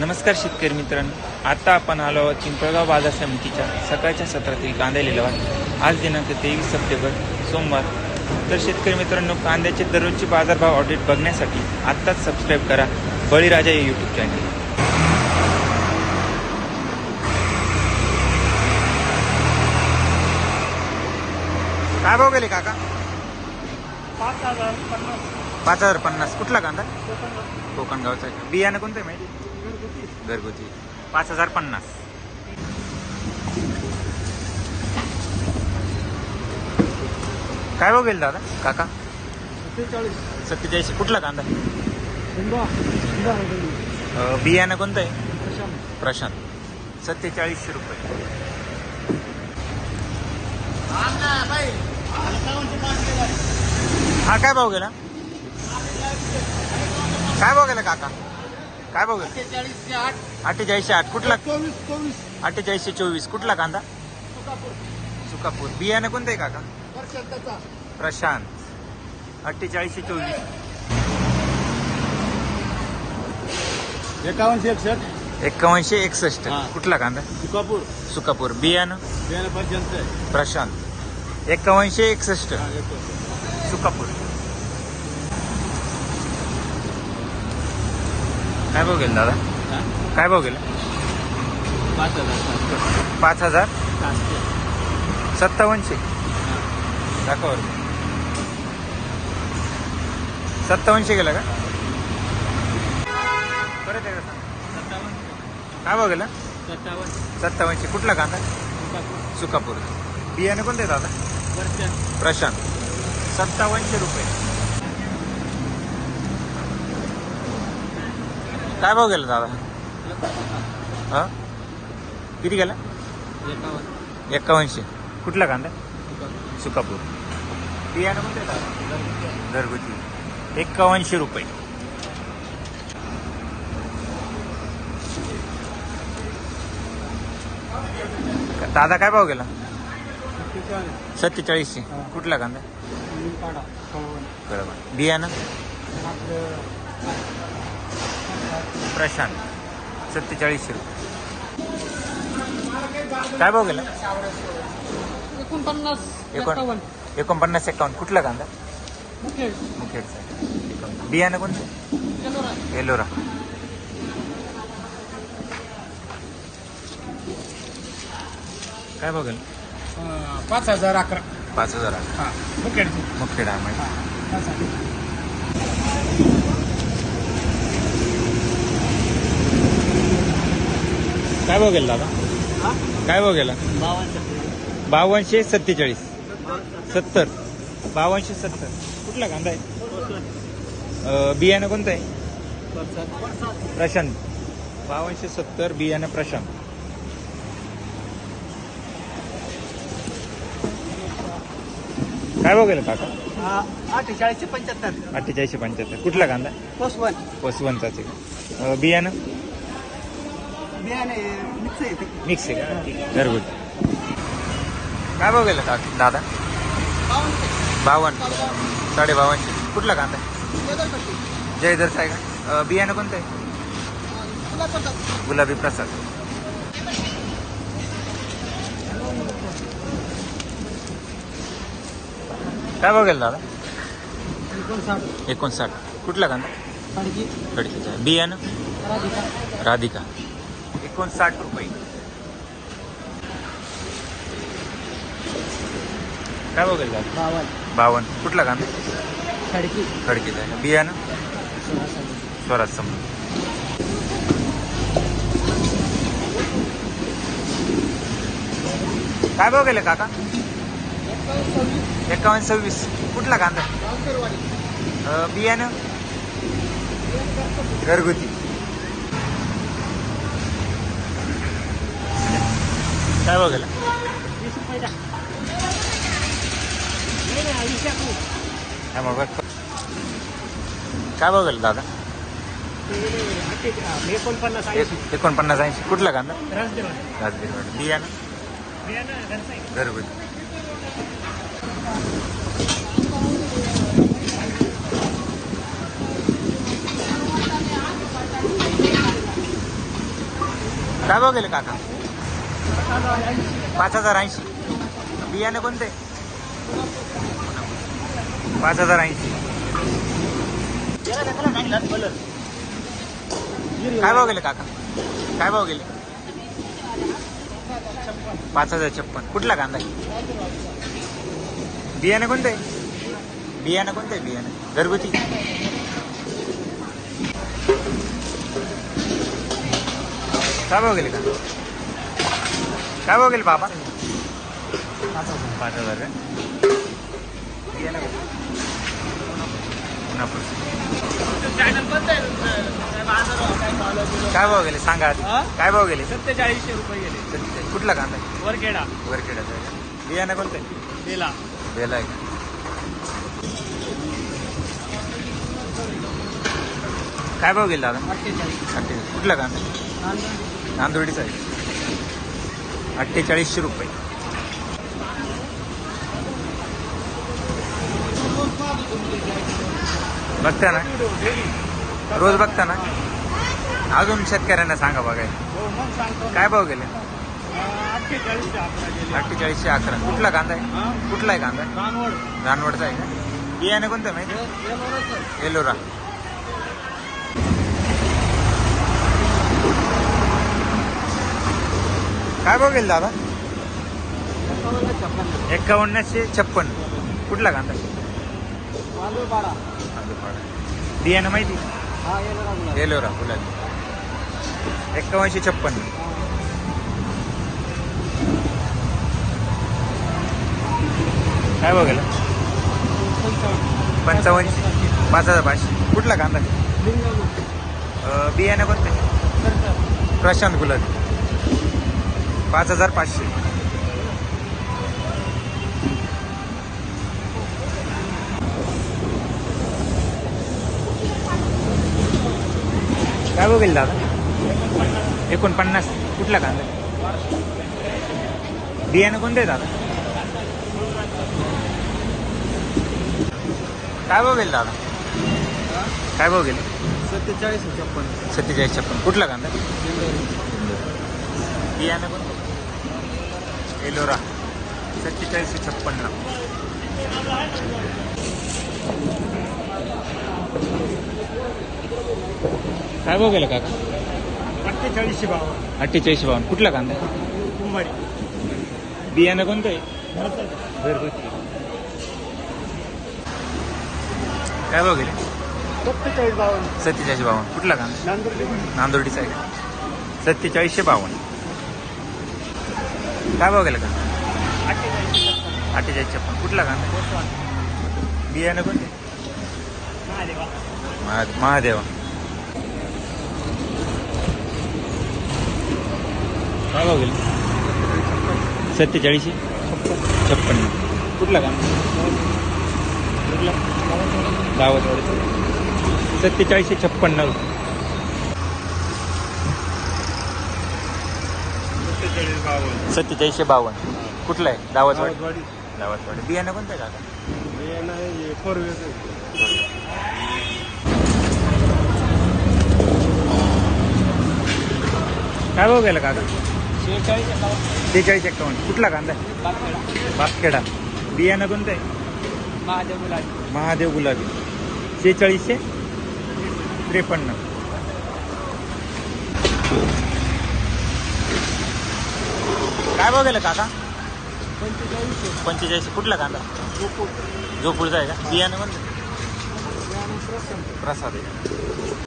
नमस्कार शेतकरी मित्रांनो. आता आपण आलो आहोत चिंपळगाव बाजार समितीच्या सकाळच्या सत्रातील कांदा लिलावात आज दिनांक तेवीस सप्टेंबर सोमवार. तर शेतकरी मित्रांनो कांद्याचे दररोजचे बाजारभाव ऑडिट बघण्यासाठी आत्ताच सबस्क्राईब करा बळीराजा या यूट्यूब चॅनल काय भाव गेले काका? पाच हजार पन्नास. पाच हजार पन्नास. कुठला कांदा? कोकण कोकण गावचा आहे का? बियाणं कोणतं आहे माहिती? घरगुती. घरगुती पाच हजार पन्नास. काय गेल दादा? काका? सत्तेचाळीस. सत्तेचाळीस कुठला कांदा? अं, बियाणं कोणतं आहे? प्रशांत. प्रशांत. सत्तेचाळीसशे रुपये. हा काय भाव गेला? काय भाव गेला काका? काय आठ अठ्ठेचाळीसशे आठ. कुठला? चोवीस चोवीस अठ्ठेचाळीसशे चोवीस. कुठला कांदा? सुकापूर. सुकापूर बियाणं कोणतं काका? प्रशांत. अठ्ठेचाळीसशे चोवीस. एकावनशे एकसष्ट. एक्कावनशे एकसष्ट. कुठला कांदा? सुकापूर. सुकापूर. बियाणं? बियाणं प्रशांत. एक्कावनशे एकसष्ट. सुकापूर. काय भाव गेला दादा? काय भाव गेला? पाच हजार पाच हजार. सत्तावनशे दाखवा. सत्तावनशे गेला का? परत सांग. सत्तावन्न काय भाव गेला? सत्तावन्न सत्तावनशे कुठला कांदा? सुकापूर. बियाणं कोणते दादा? प्रशांत. सत्तावनशे रुपये. काय भाव गेला दादा? हा? किती गेला? एक्कावनशे कुठला कांदा? सुकापूर. बियाणं कोणते घरगुती. एक्कावनशे रुपये. दादा काय भाव गेला? सत्तेचाळीस सत्तेचाळीसशे. कुठला कांदा? बियाणं? प्रशांत. सत्तेचाळीसशे रुपये. काय भाव गेला? एकोणपन्नास एकोण- एकोणपन्नास एकावन्न. कुठला कांदा? मुखेड. मुखेडचा. बियाणं कोणतं? एलोरा. काय अं, पाच हजार अकरा. पाच हजार हां मुखेडची. मुखेड आहे माहिती हां पाच हजार. काय भाव गेला दादा? हां? काय भाव गेला? बावनशे सत्तेचाळीस. सत्तर. बावनशे सत्तर. कुठला कांदा आहे? बियाणं कोणतं आहे? प्रशांत. बावनशे सत्तर बियाणं प्रशांत. काय भाव गेला काका? अठ्ठेचाळीसशे पंच्याहत्तर. अठ्ठेचाळीसशे पंच्याहत्तर. कुठला कांदा? पोसवन अं, बियाणं? बियाणे मिक्स आहे ते. मिक्स आहे का? ठीक आहे. घरगुती. काय भाव गेला काका दादा? बावन्न. साडे बावनशे कुठला कांदा जयदर्श आहे का अं, बियाणं कोणतं आहे? गुलाबी प्रसाद. काय भाव गेला दादा? एकोणसाठ. कुठला कांदा. बियाणं? राधिका. राधिका. एकोणसाठ रुपये. काय गेला दादा बावन्न बावन्न कुठला कांदा खडकी. खडकीचा आहे. बियाणं. स्वराज समोर काय भाव गेले काका? एकावन्न सव्वीस. कुठला कांदा. अं, बियाणं? घरगुती. काय भाव गेला वीस रुपये द्या. नाही, नाही, वीस टाकू. काय मग काय भाव गेला दादा ते अठ्ठे- हा, एकोणपन्नास ऐंशी. एक- एकोणपन्नास ऐंशी कुठला कांदा राजदेवाडी. राजगीरवाडी बियाणं बियाणं घरचं आहे. घरगुती काय भाव गेले काका पाच हजार ऐंशी. बियाणे कोणते? पाच हजार ऐंशी. काय भाव गेले काका? काय भाव गेले? पाच हजार छप्पन. कुठला कांदा? बियाणे कोणते? बियाणं कोणते? बियाणे. बियाणं घरगुती. काय भाव गेले का काय गेले बाबा पाच हजार. काय भाव गेले सांगा आधी. हा? काय भाव गेले सत्तेचाळीसशे रुपये गेले सत्तेचाळीस. कुठला कांदा आहे? वरखेडा वरखेड्याचा आहे का? बियाणं कोणतं आहे? बेला बेला आहे का काय भाव गेले दादा अठ्ठेचाळीस अठ्ठेचाळीस कुठला कांदा आहे? आहे अठ्ठेचाळीसशे रुपये. बघता ना? रोज बघता ना? अजून शेतकऱ्यांना सांगा बघाय मग सांगतो काय भाव गेले? अठ्ठेचाळीसशे अकरा. कुठला कांदा आहे? कुठला आहे कांदा? रानवड. रानवडचा आहे का? बियाणे कोणतं माहिती? एलोरा. काय भाव गेले दादा? एकावन्नशे छप्पन. कुठला कांदा? बियाणं माहिती? एलोरा फुलाची एक्कावनशे छप्पन. काय गेला? पंचावन्नशे. पाच हजार पाचशे. कुठला कांदा? बियाणं कोणते? प्रशांत गुलाबी. पाच हजार पाचशे. काय बघेल दादा? एकोणपन्नास. कुठला कांदा? बियाणं कोणतं दादा? काय बघेल दादा? काय बघेल सत्तेचाळीस छप्पन. सत्तेचाळीस छप्पन. कुठला कांदा? बियाणं कोणतं? एलोरा. सत्तेचाळीसशे छप्पन्न. काय बघेल काका? अठ्ठेचाळीसशे बावन्न. अठ्ठेचाळीसशे बावन्न. कुठला कांदा? कुंभारी बियाणं कोणतं आहे? घरगुती काय बघेल सत्तेचाळीस बावन्न. सत्तेचाळीसशे बावन्न. कुठला कांदा? नांदुर्डी. नांदोडीचा आहे का? सत्तेचाळीसशे बावन्न. काय बघेल का? अठ्ठेचाळीसशे छप्पन अठ्ठेचाळीस छप्पन. कुठला कांदा बियाणं कोणते? महादेवा महा- महादेवा. काय बघेल सत्तेचाळीसशे? छप्पन्न कुठला कांदा कुठला सत्तेचाळीसशे छप्पन्न सत्तेचाळीस बावन्न. सत्तेचाळीसशे बावन्न. कुठला आहे? दावतवाडी दावतवाडी दावतवाडी बियाणं कोणतं आहे काका? हे काय भाव गेला काका? शेहेचाळीस एक्कावन्न कुठला कांदा आहे? बागखेडा बियाणं कोणतं आहे? महादेव गुलाबी. महादेव गुलाबी. शेहेचाळीसशे त्रेपन्न. काय भाव गेलं काका? पंचेचाळीसशे. कुठला कांदा? जोपूरचा आहे का? बियाणं प्रसन्न प्रसाद आहे.